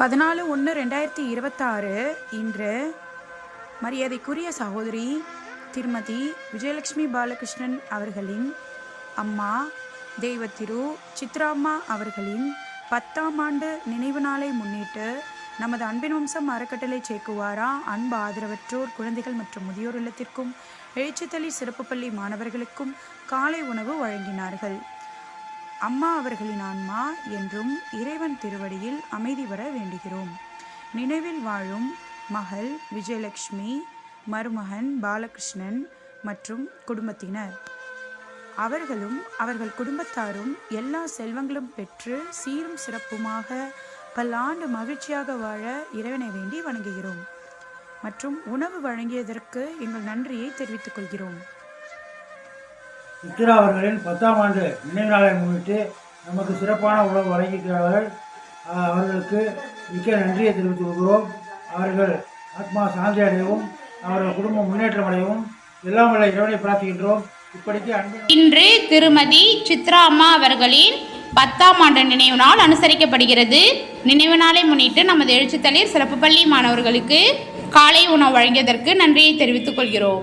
பதினாலு ஒன்று ரெண்டாயிரத்தி இருபத்தாறு இன்று மரியாதைக்குரிய சகோதரி திருமதி விஜயலட்சுமி பாலகிருஷ்ணன் அவர்களின் அம்மா தெய்வத்திரு சித்ராம்மா அவர்களின் பத்தாம் ஆண்டு நினைவு நாளை முன்னிட்டு நமது அன்பின் வம்சம் அறக்கட்டளை சேக்குவாரா அன்பு ஆதரவற்றோர் குழந்தைகள் மற்றும் முதியோர் இல்லத்திற்கும் எழுச்சித்தளி சிறப்பு பள்ளி மாணவர்களுக்கும் காலை உணவு வழங்கினார்கள். அம்மா அவர்களின் ஆன்மா என்றும் இறைவன் திருவடியில் அமைதி பெற வேண்டுகிறோம். நினைவில் வாழும் மகள் விஜயலட்சுமி மருமகன் பாலகிருஷ்ணன் மற்றும் குடும்பத்தினர். அவர்களும் அவர்கள் குடும்பத்தாரும் எல்லா செல்வங்களும் பெற்று சீரும் சிறப்புமாக பல்லாண்டு மகிழ்ச்சியாக வாழ இறைவனை வேண்டி வணங்குகிறோம். மற்றும் உணவு வழங்கியதற்கு எங்கள் நன்றியை தெரிவித்துக் கொள்கிறோம். சித்ரா அவர்களின் பத்தாம் ஆண்டு நினைவு நாளை முன்னிட்டு நமக்கு சிறப்பான உணவு வழங்கியிருக்கிறார்கள். அவர்களுக்கு மிக்க நன்றியை தெரிவித்துக் கொள்கிறோம். அவர்கள் ஆத்மா சாந்தி அடையவும் அவர்கள் குடும்பம் முன்னேற்றம் அடையவும் எல்லாம் வல்ல இறைவனை பிரார்த்திக்கின்றோம். இப்படிக்கு அன்பு இன்று திருமதி சித்ரா அம்மா அவர்களின் பத்தாம் ஆண்டு நினைவு நாள் அனுசரிக்கப்படுகிறது. நினைவு நாளை முன்னிட்டு நமது எழுச்சித்தலைவர் சிறப்பு பள்ளி மாணவர்களுக்கு காலை உணவு வழங்கியதற்கு நன்றியை தெரிவித்துக் கொள்கிறோம்.